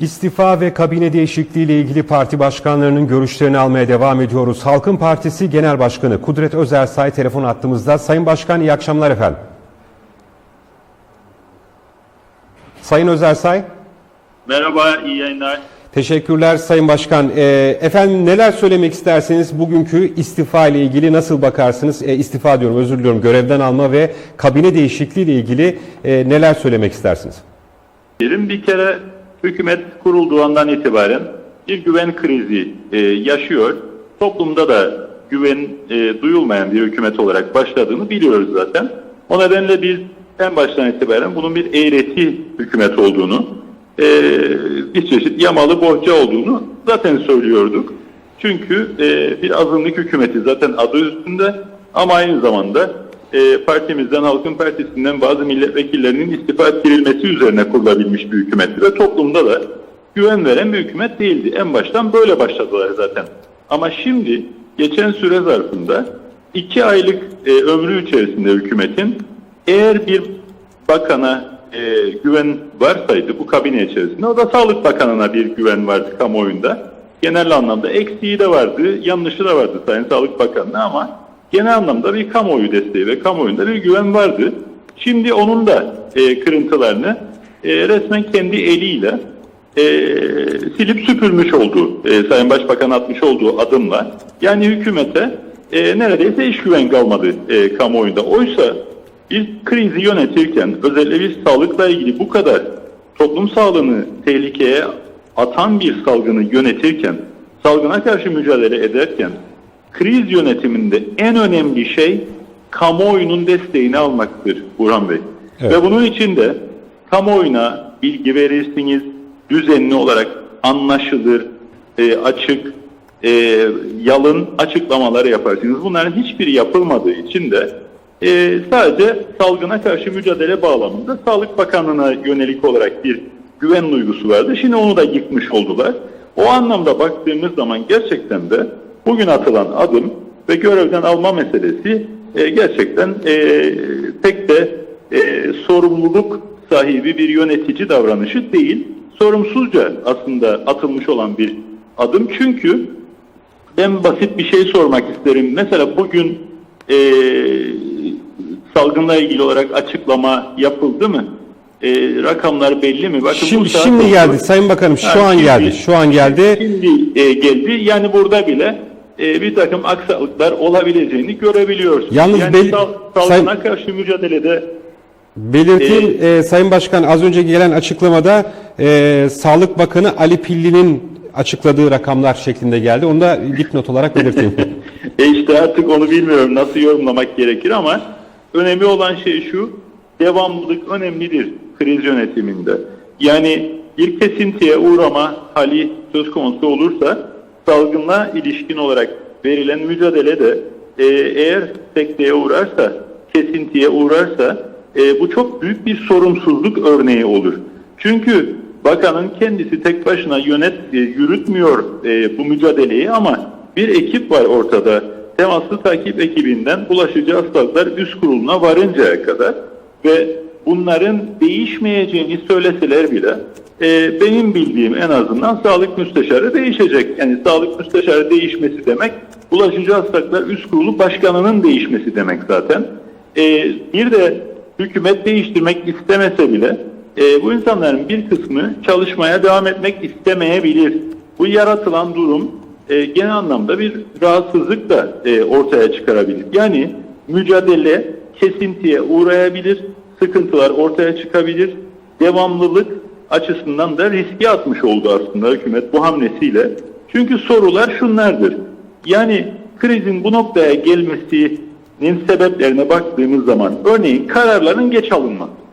İstifa ve kabine değişikliği ile ilgili parti başkanlarının görüşlerini almaya devam ediyoruz. Halkın Partisi Genel Başkanı Kudret Özersay telefon attığımızda. Sayın Başkan iyi akşamlar efendim. Sayın Özersay. Merhaba, iyi yayınlar. Teşekkürler Sayın Başkan. Ee, efendim neler söylemek isterseniz bugünkü istifa ile ilgili nasıl bakarsınız? Ee, istifa diyorum özür diliyorum görevden alma ve kabine değişikliği ile ilgili e, neler söylemek istersiniz? Diyelim bir kere hükümet kurulduğu andan itibaren bir güven krizi e, yaşıyor. Toplumda da güven e, duyulmayan bir hükümet olarak başladığını biliyoruz zaten. O nedenle biz en baştan itibaren bunun bir eğreti hükümet olduğunu, e, bir çeşit yamalı bohça olduğunu zaten söylüyorduk. Çünkü e, bir azınlık hükümeti zaten adı üstünde ama aynı zamanda e, partimizden, Halkın Partisi'nden bazı milletvekillerinin istifa ettirilmesi üzerine kurulabilmiş bir hükümetti ve toplumda da güven veren bir hükümet değildi. En baştan böyle başladılar zaten. Ama şimdi geçen süre zarfında iki aylık e, ömrü içerisinde hükümetin eğer bir bakana e, güven varsaydı bu kabine içerisinde o da Sağlık Bakanı'na bir güven vardı kamuoyunda. Genel anlamda eksiği de vardı, yanlışı da vardı Sayın Sağlık Bakanı'na ama genel anlamda bir kamuoyu desteği ve kamuoyunda bir güven vardı. Şimdi onun da e, kırıntılarını e, resmen kendi eliyle e, silip süpürmüş oldu e, Sayın Başbakan atmış olduğu adımla. Yani hükümete e, neredeyse iş güven kalmadı e, kamuoyunda. Oysa bir krizi yönetirken özellikle bir sağlıkla ilgili bu kadar toplum sağlığını tehlikeye atan bir salgını yönetirken, salgına karşı mücadele ederken kriz yönetiminde en önemli şey kamuoyunun desteğini almaktır Burhan Bey. Evet. Ve bunun için de kamuoyuna bilgi verirsiniz, düzenli olarak anlaşılır, e, açık, e, yalın açıklamaları yaparsınız. Bunların hiçbiri yapılmadığı için de e, sadece salgına karşı mücadele bağlamında Sağlık Bakanlığı'na yönelik olarak bir güven duygusu vardı. Şimdi onu da yıkmış oldular. O anlamda baktığımız zaman gerçekten de bugün atılan adım ve görevden alma meselesi e, gerçekten e, pek de e, sorumluluk sahibi bir yönetici davranışı değil. Sorumsuzca aslında atılmış olan bir adım. Çünkü ben basit bir şey sormak isterim. Mesela bugün e, salgınla ilgili olarak açıklama yapıldı mı? E, rakamlar belli mi? Bakın bu Şimdi, saat şimdi geldi Sayın Bakanım şu Ha, an şimdi- geldi şu an geldi. Şimdi e, geldi. Yani burada bile e, bir takım aksaklıklar olabileceğini görebiliyorsunuz. Yalnız yani sal- salgına karşı mücadelede Belirteyim e, Sayın Başkan az önce gelen açıklamada e, Sağlık Bakanı Ali Pilli'nin açıkladığı rakamlar şeklinde geldi. Onu da dipnot olarak belirteyim. E işte artık onu bilmiyorum nasıl yorumlamak gerekir ama önemli olan şey şu, devamlılık önemlidir kriz yönetiminde. Yani bir kesintiye uğrama hali söz konusu olursa salgınla ilişkin olarak verilen mücadele de e, eğer sekteye uğrarsa, kesintiye uğrarsa e, bu çok büyük bir sorumsuzluk örneği olur. Çünkü bakanın kendisi tek başına yönet e, yürütmüyor e, bu mücadeleyi ama bir ekip var ortada. Temaslı takip ekibinden bulaşıcı hastalıklar üst kuruluna varıncaya kadar ve bunların değişmeyeceğini söyleseler bile e, benim bildiğim en azından sağlık müsteşarı değişecek. Yani sağlık müsteşarı değişmesi demek bulaşıcı hastalıklar üst kurulu başkanının değişmesi demek zaten. E, bir de hükümet değiştirmek istemese bile e, bu insanların bir kısmı çalışmaya devam etmek istemeyebilir. Bu yaratılan durum e, genel anlamda bir rahatsızlık da e, ortaya çıkarabilir. Yani mücadele kesintiye uğrayabilir, sıkıntılar ortaya çıkabilir, devamlılık açısından da riske atmış oldu aslında hükümet bu hamlesiyle. Çünkü sorular şunlardır. Yani krizin bu noktaya gelmesinin sebeplerine baktığımız zaman örneğin kararların geç alınması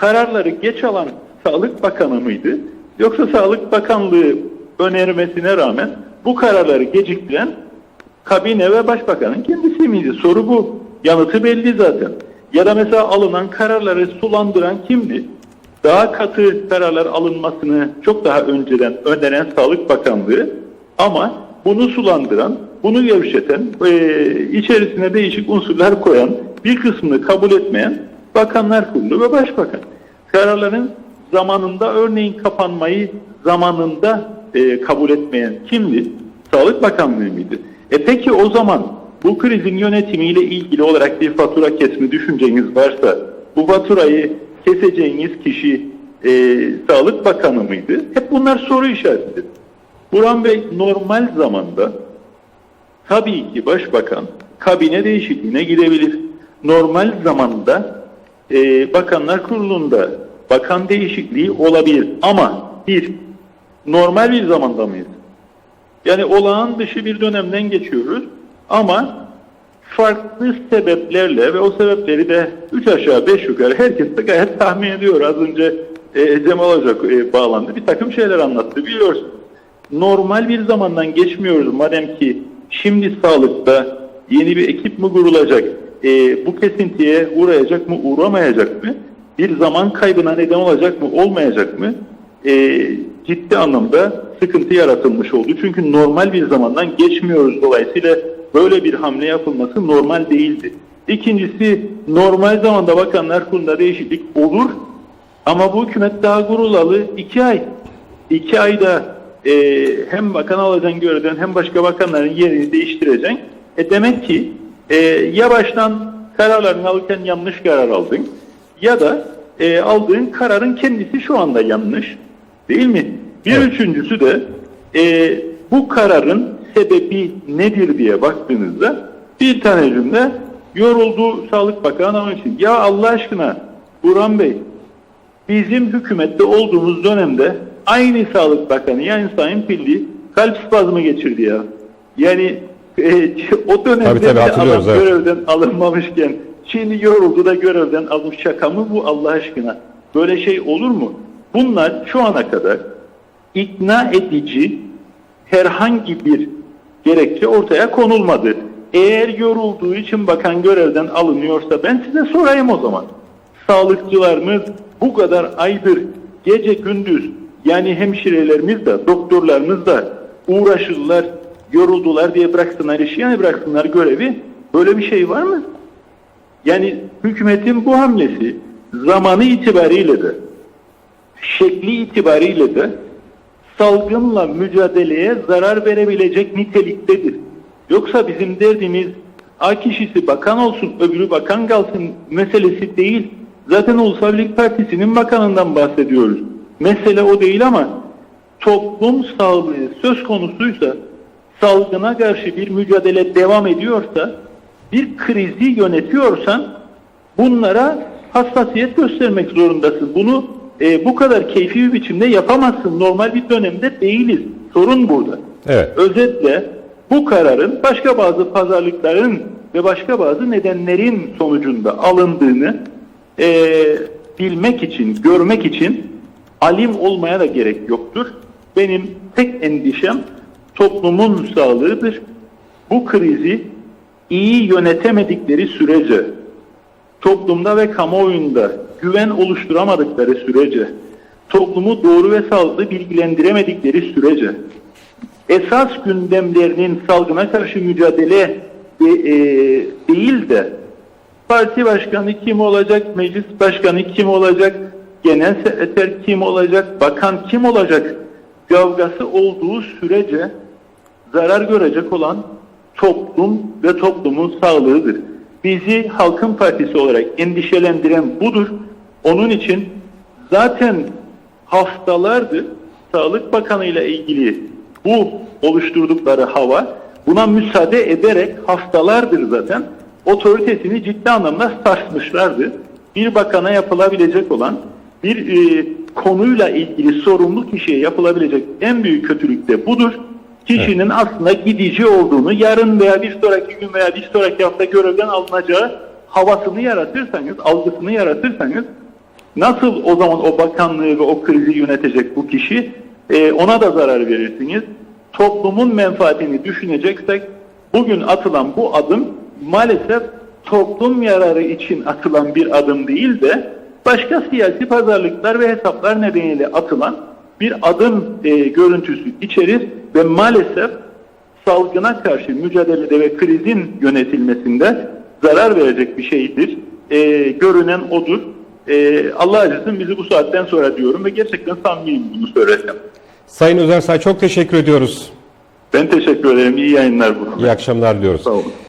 kararları geç alan Sağlık Bakanı mıydı? Yoksa Sağlık Bakanlığı önermesine rağmen bu kararları geciktiren kabine ve başbakanın kendisi miydi? Soru bu. Yanıtı belli zaten. Ya da mesela alınan kararları sulandıran kimdi? Daha katı kararlar alınmasını çok daha önceden öneren Sağlık Bakanlığı ama bunu sulandıran, bunu gevşeten, eee, içerisine değişik unsurlar koyan, bir kısmını kabul etmeyen Bakanlar Kurulu ve Başbakan. Kararların zamanında örneğin kapanmayı zamanında e, kabul etmeyen kimdi? Sağlık Bakanlığı mıydı? E peki o zaman bu krizin yönetimiyle ilgili olarak bir fatura kesme düşünceniz varsa bu faturayı keseceğiniz kişi e, Sağlık Bakanı mıydı? Hep bunlar soru işaretidir. Burhan Bey normal zamanda tabii ki Başbakan kabine değişikliğine gidebilir. Normal zamanda e, Bakanlar Kurulu'nda bakan değişikliği olabilir. Ama bir, normal bir zamanda mıyız? Yani olağan dışı bir dönemden geçiyoruz ama farklı sebeplerle ve o sebepleri de üç aşağı beş yukarı herkes de gayet tahmin ediyor. Az önce e, Cemal Hoca e, bağlandı. Bir takım şeyler anlattı biliyorsun. Normal bir zamandan geçmiyoruz madem ki şimdi sağlıkta yeni bir ekip mi kurulacak? E, bu kesintiye uğrayacak mı uğramayacak mı? Bir zaman kaybına neden olacak mı olmayacak mı? E, ciddi anlamda sıkıntı yaratılmış oldu. Çünkü normal bir zamandan geçmiyoruz dolayısıyla böyle bir hamle yapılması normal değildi. İkincisi normal zamanda bakanlar kurulunda değişiklik olur ama bu hükümet daha kurulalı iki ay. İki ayda e, hem bakan alacaksın görevden hem başka bakanların yerini değiştireceksin. E demek ki e, ya baştan kararlarını alırken yanlış karar aldın ya da e, aldığın kararın kendisi şu anda yanlış. Değil mi? Bir Evet. üçüncüsü de e, bu kararın sebebi nedir diye baktığınızda bir tane cümle yoruldu Sağlık Bakanı onun için. Ya Allah aşkına Burhan Bey bizim hükümette olduğumuz dönemde aynı Sağlık Bakanı yani Sayın Pilli kalp spazmı geçirdi ya. Yani e, o dönemde Tabii, tabii, adam evet. görevden alınmamışken şimdi yoruldu da görevden almış şaka mı bu Allah aşkına? Böyle şey olur mu? Bunlar şu ana kadar ikna edici herhangi bir gerekçe ortaya konulmadı. Eğer yorulduğu için bakan görevden alınıyorsa ben size sorayım o zaman. Sağlıkçılarımız bu kadar aydır gece gündüz yani hemşirelerimiz de doktorlarımız da uğraşırlar, yoruldular diye bıraksınlar işi yani bıraksınlar görevi. Böyle bir şey var mı? Yani hükümetin bu hamlesi zamanı itibariyle de şekli itibariyle de salgınla mücadeleye zarar verebilecek niteliktedir. Yoksa bizim derdimiz A kişisi bakan olsun, öbürü bakan kalsın meselesi değil. Zaten Ulusal Birlik Partisi'nin bakanından bahsediyoruz. Mesele o değil ama toplum sağlığı söz konusuysa, salgına karşı bir mücadele devam ediyorsa, bir krizi yönetiyorsan bunlara hassasiyet göstermek zorundasın. Bunu e, bu kadar keyfi bir biçimde yapamazsın. Normal bir dönemde değiliz. Sorun burada. Evet. Özetle bu kararın başka bazı pazarlıkların ve başka bazı nedenlerin sonucunda alındığını e, bilmek için, görmek için alim olmaya da gerek yoktur. Benim tek endişem toplumun sağlığıdır. Bu krizi iyi yönetemedikleri sürece toplumda ve kamuoyunda güven oluşturamadıkları sürece, toplumu doğru ve sağlıklı bilgilendiremedikleri sürece, esas gündemlerinin salgına karşı mücadele e, e, değil de parti başkanı kim olacak, meclis başkanı kim olacak, genel sekreter kim olacak, bakan kim olacak kavgası olduğu sürece zarar görecek olan toplum ve toplumun sağlığıdır. Bizi Halkın Partisi olarak endişelendiren budur. Onun için zaten haftalardır Sağlık Bakanı ile ilgili bu oluşturdukları hava buna müsaade ederek haftalardır zaten otoritesini ciddi anlamda sarsmışlardı. Bir bakana yapılabilecek olan bir e, konuyla ilgili sorumlu kişiye yapılabilecek en büyük kötülük de budur. Kişinin aslında gidici olduğunu yarın veya bir sonraki gün veya bir sonraki hafta görevden alınacağı havasını yaratırsanız, algısını yaratırsanız nasıl o zaman o bakanlığı ve o krizi yönetecek bu kişi e, ona da zarar verirsiniz. Toplumun menfaatini düşüneceksek bugün atılan bu adım maalesef toplum yararı için atılan bir adım değil de başka siyasi pazarlıklar ve hesaplar nedeniyle atılan bir adım e, görüntüsü içerir ve maalesef salgına karşı mücadelede ve krizin yönetilmesinde zarar verecek bir şeydir. E, görünen odur. e, Allah acısın bizi bu saatten sonra diyorum ve gerçekten samimiyim bunu söylesem. Sayın Özersay çok teşekkür ediyoruz. Ben teşekkür ederim. İyi yayınlar bu. İyi akşamlar diliyoruz. Sağ olun.